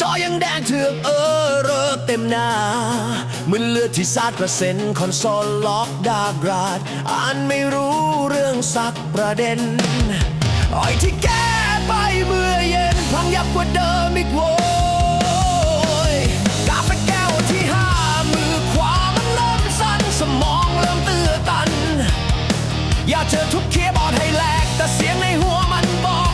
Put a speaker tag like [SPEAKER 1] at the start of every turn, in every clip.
[SPEAKER 1] จอยังแดงเถือกเออเต็มหน้าเหมือนเลือดที่สาดกระเซ็นคอนโซลล็อกดากราดอ่านไม่รู้เรื่องสักประเด็นอ้อยที่แก้ไปเมื่อเย็นพังยับกว่าเดิมอีกโว้ยกาแฟแก้วที่ห้ามือขวามันเริ่มสั่นสมองเริ่มเตื้อตัน อยากเจอทุกเคียบอร์ดให้แหลกแต่เสียงในหัวมันบอก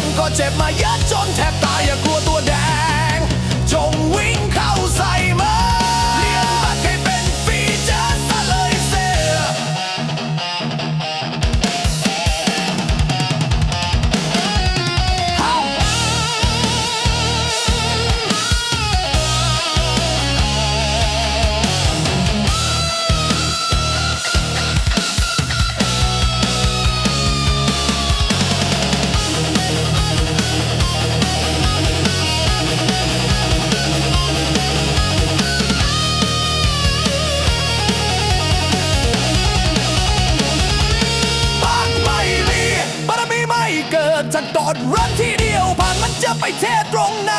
[SPEAKER 1] องก็เจ็บมาเยอะจนแทบตายอย่ากลัวตัวแดง จะโอดรันทีเดียวผ่านมันจะไปเทตรงไหน